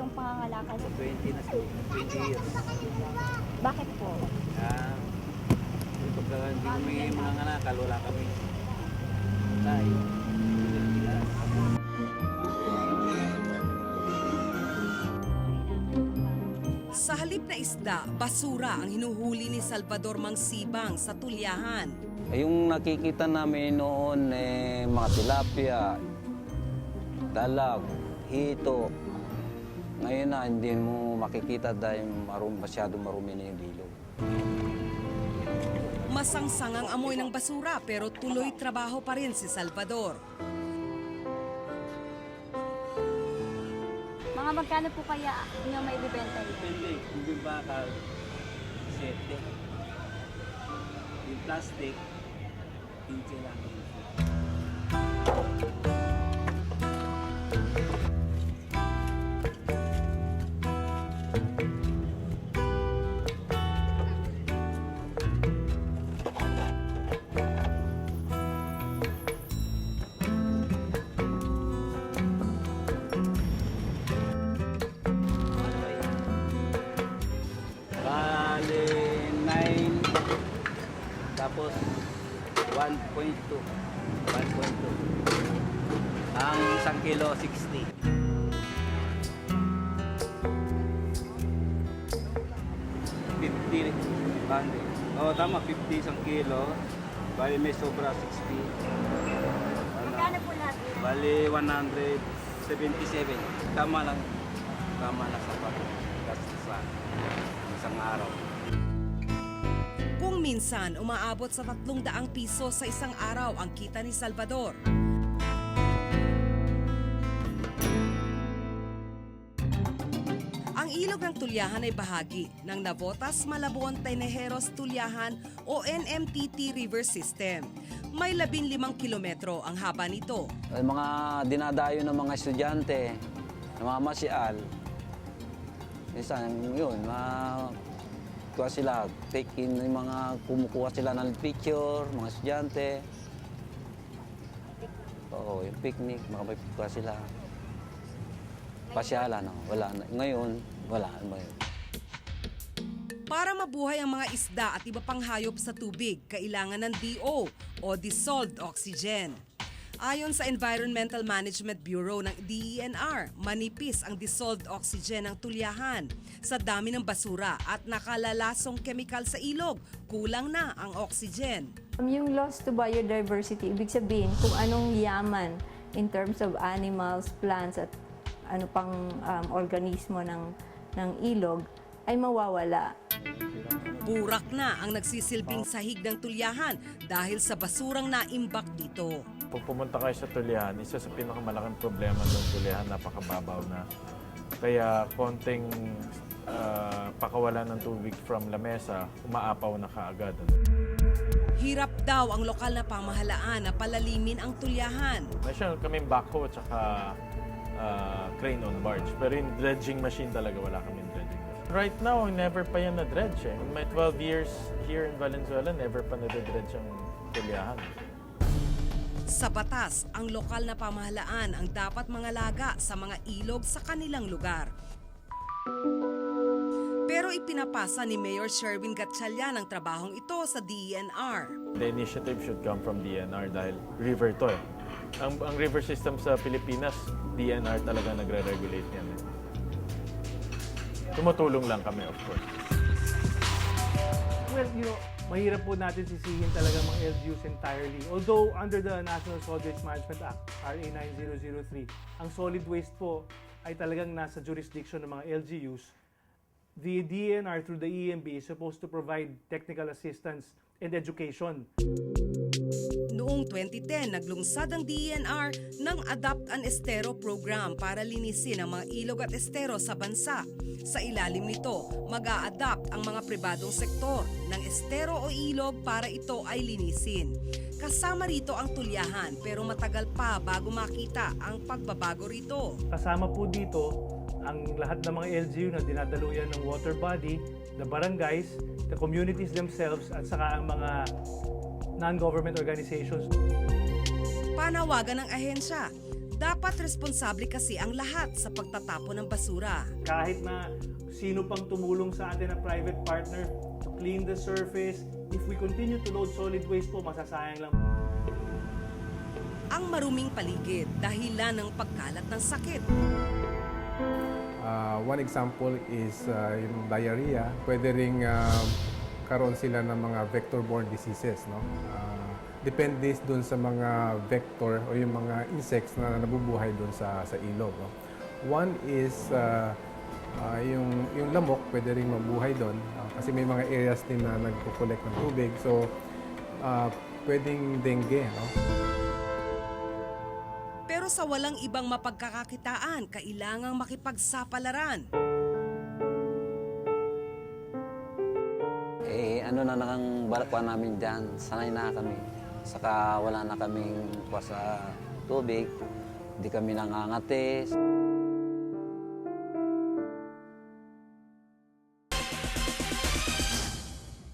itong pangangalakal? 20 na siguro. 20 years. Bakit po? Ah, pagka hindi kami mga nanakal, wala kami. Tayo. Sa halip na isda, basura ang hinuhuli ni Salvador Mangsibang sa tulyahan. Eh, Yung nakikita namin noon, eh, mga tilapia, dalag, hito. Ngayon na, hindi mo makikita dahil marum, masyado marumi na yung ilog. Masangsang ang amoy ng basura pero tuloy trabaho pa rin si Salvador. Mga magkano po kaya inyo may bibenta ito? Depende. Kung yung bakal, 7. Yung plastic, 15 lang. 9. Tapos, 1.2. 1.2. Ang isang kilo, 60. 50 bali. Oo, tama, 50 isang kilo. Bali, may sobra 60. Ano, bali, 177. Tama lang. Tama na sa pag sa isang araw. Minsan umaabot sa 300 piso sa isang araw ang kita ni Salvador. Ang ilog ng Tulyahan ay bahagi ng Navotas Malabon Tenejeros Tulyahan o NMTT River System. May 15 kilometro ang haba nito. Ay, mga dinadayo ng mga estudyante, ng mga masyal, minsan yun, mga kuha sila, take in yung mga kumukuha sila ng picture, mga estudyante. Oo, yung picnic, mga kuha sila. Pasyalan, no? wala na. Ngayon, wala na yun. Para mabuhay ang mga isda at iba pang hayop sa tubig, kailangan ng DO o dissolved oxygen. Ayon sa Environmental Management Bureau ng DENR, manipis ang dissolved oxygen ng tulyahan sa dami ng basura at nakalalasong kemikal sa ilog. Kulang na ang oxygen. Um, Yung loss to biodiversity, ibig sabihin kung anong yaman in terms of animals, plants at ano pang um, organismo ng, ng ilog ay mawawala. Burak na ang nagsisilbing sahig ng tulyahan dahil sa basurang naimbak dito. Kung pumunta kayo sa Tulihan, isa sa pinakamalaking problema ng Tulihan, napakababaw na. Kaya konting ah, pakawalan ng tubig from lamesa, umaapaw na kaagad. Hirap daw ang lokal na pamahalaan na palalimin ang tulyahan. Meron kaming backhoe at saka ah, crane on barge. Pero yung dredging machine talaga, wala kaming dredging machine. Right now, never pa yan na-dredge eh. In my 12 years here in Valenzuela, never pa na-dredge ang Tulihan. Sa batas, ang lokal na pamahalaan ang dapat mangalaga sa mga ilog sa kanilang lugar. Pero ipinapasa ni Mayor Sherwin Gatchalian ang trabahong ito sa DENR. The initiative should come from DNR dahil river to eh. Ang, ang river system sa Pilipinas, DNR talaga nagre-regulate yan eh. Tumutulong lang kami, of course. Well, you know, mahirap po natin sisihin talaga mga LGUs entirely. Although under the National Solid Waste Management Act, RA 9003, ang solid waste po ay talagang nasa jurisdiction ng mga LGUs. The DNR through the EMB is supposed to provide technical assistance and education. Noong 2010, naglungsad ang DENR ng Adapt an Estero program para linisin ang mga ilog at estero sa bansa. Sa ilalim nito, mag adapt ang mga pribadong sektor ng estero o ilog para ito ay linisin. Kasama rito ang tulyahan pero matagal pa bago makita ang pagbabago rito. Kasama po dito ang lahat ng mga LGU na dinadaluyan ng water body, the barangays, the communities themselves, at saka ang mga non-government organizations. Panawagan ng ahensya, Dapat responsable kasi ang lahat sa pagtatapon ng basura. Kahit na sino pang tumulong sa atin na private partner to clean the surface, if we continue to load solid waste po, masasayang lang. Ang maruming paligid dahilan ng pagkalat ng sakit. Uh, one example is uh, yung diarrhea. Pwede ring uh, karoon sila ng mga vector-borne diseases. No? Uh, depende dun sa mga vector o yung mga insects na nabubuhay dun sa, sa ilog. No? One is uh, uh, yung, yung lamok, pwede ring mabuhay doon uh, kasi may mga areas din na nagpo-collect ng tubig. So, uh, pwedeng dengue. No? Pero sa walang ibang mapagkakakitaan, kailangang makipagsapalaran. Ano na nang balakwa namin dyan, sanay na kami. Saka wala na kaming kuha sa tubig, hindi kami nangangatis.